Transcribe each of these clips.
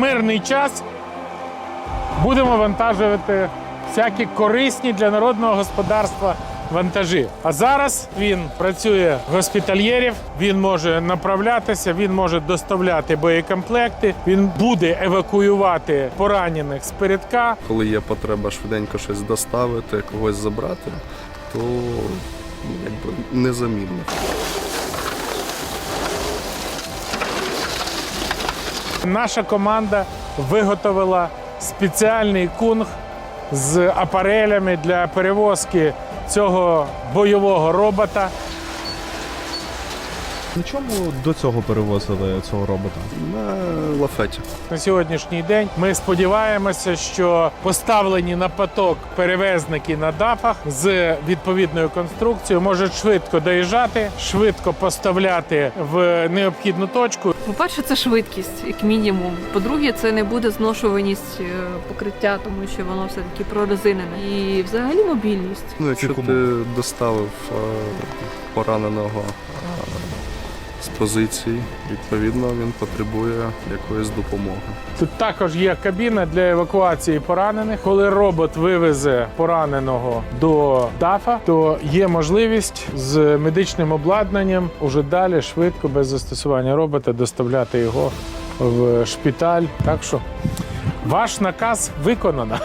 мирний час будемо вантажувати всякі корисні для народного господарства вантажі. А зараз він працює госпітальєрів, він може направлятися, він може доставляти боєкомплекти, він буде евакуювати поранених з передка. Коли є потреба швиденько щось доставити, когось забрати, то ну, якби незамінно. Наша команда виготовила спеціальний кунг з апарелями для перевозки цього бойового робота. На чому до цього перевозили цього робота? На лафеті. На сьогоднішній день ми сподіваємося, що поставлені на поток перевезники на дафах з відповідною конструкцією можуть швидко доїжджати, швидко поставляти в необхідну точку. По-перше, це швидкість, як мінімум. По-друге, це не буде зношуваність е, покриття, тому що воно все таки прорезинене. І взагалі мобільність. Ну, якщо ти доставив е, пораненого з позиції, відповідно він потребує якоїсь допомоги. Тут також є кабіна для евакуації поранених. Коли робот вивезе пораненого до дафа, то є можливість з медичним обладнанням уже далі швидко, без застосування робота, доставляти його в шпиталь. Так що ваш наказ виконано.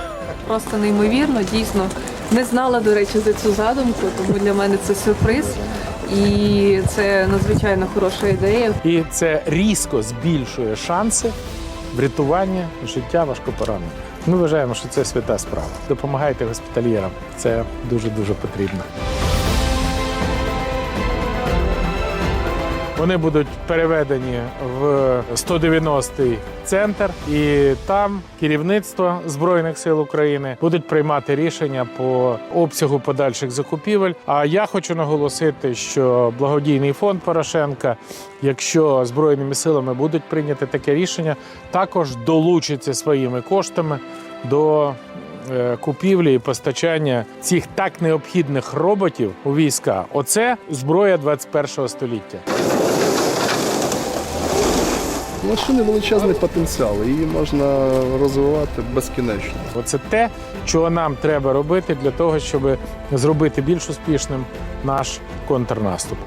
Просто неймовірно, дійсно. Не знала, до речі, за цю задумку, тому для мене це сюрприз. І це надзвичайно хороша ідея. І це різко збільшує шанси врятування життя важкопоранених. Ми вважаємо, що це свята справа. Допомагайте госпітальєрам. Це дуже дуже потрібно. Вони будуть переведені в 190-й центр, і там керівництво збройних сил України будуть приймати рішення по обсягу подальших закупівель. А я хочу наголосити, що благодійний фонд Порошенка, якщо збройними силами будуть прийняти таке рішення, також долучиться своїми коштами до купівлі і постачання цих так необхідних роботів у війська. Оце зброя 21 століття. Машини величезний потенціал, її можна розвивати безкінечно. Оце те, що нам треба робити для того, щоб зробити більш успішним наш контрнаступ.